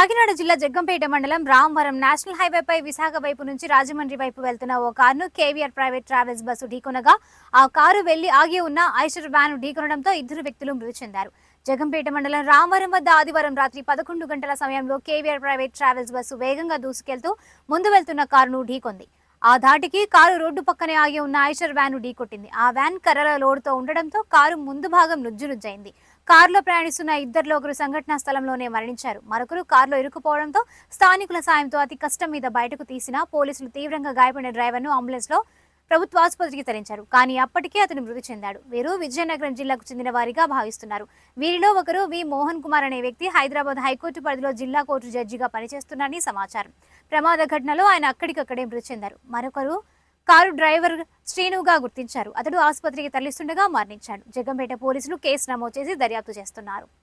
కాకినాడ జిల్లా జగ్గంపేట మండలం రామవరం నేషనల్ హైవేపై విశాఖ వైపు నుంచి రాజమండ్రి వైపు వెళ్తున్న ఓ కారును కేవీఆర్ ప్రైవేట్ ట్రావెల్స్ బస్సు ఢీకొనగా ఆ కారు వెళ్ళి ఆగి ఉన్న ఐషర్ వ్యాన్ ఢీకొనడంతో ఇద్దరు వ్యక్తులు మృతి చెందారు. జగంపేట మండలం రామవరం వద్ద ఆదివారం రాత్రి పదకొండు గంటల సమయంలో కేవీఆర్ ప్రైవేట్ ట్రావెల్స్ బస్సు వేగంగా దూసుకెళ్తూ ముందు వెళ్తున్న కారును ఢీకొంది. ఆ ధాటికి కారు రోడ్డు పక్కనే ఆగి ఉన్న ఐషర్ వ్యాన్ ఢీకొట్టింది. ఆ వ్యాన్ కర్రల లోడుతో ఉండడంతో కారు ముందు భాగం నుజ్జు నుజ్జైంది. కారులో ప్రయాణిస్తున్న ఇద్దరిలో ఒకరు సంఘటనా స్థలంలోనే మరణించారు. మరొకరు కారులో ఇరుక్కుపోవడంతో స్థానికుల సాయంతో అతి కష్టం మీద బయటకు తీసిన పోలీసులు తీవ్రంగా గాయపడిన డ్రైవర్ను అంబులెన్స్లో ప్రభుత్వ ఆసుపత్రికి తరించారు కానీ అప్పటికే అతను మృతి చెందాడు. వీరు విజయనగరం జిల్లాకు చెందిన వారిగా భావిస్తున్నారు. వీరిలో ఒకరు వి. మోహన్ కుమార్ అనే వ్యక్తి హైదరాబాద్ హైకోర్టు పరిధిలో జిల్లా కోర్టు జడ్జిగా పనిచేస్తున్నారని సమాచారం. ప్రమాద ఘటనలో ఆయన అక్కడికక్కడే మృతి చెందారు. మరొకరు కారు డ్రైవర్ శ్రీనుగా గుర్తించారు. అతడు ఆసుపత్రికి తరలిస్తుండగా మరణించాడు. జగంపేట పోలీసులు కేసు నమోదు చేసి దర్యాప్తు చేస్తున్నారు.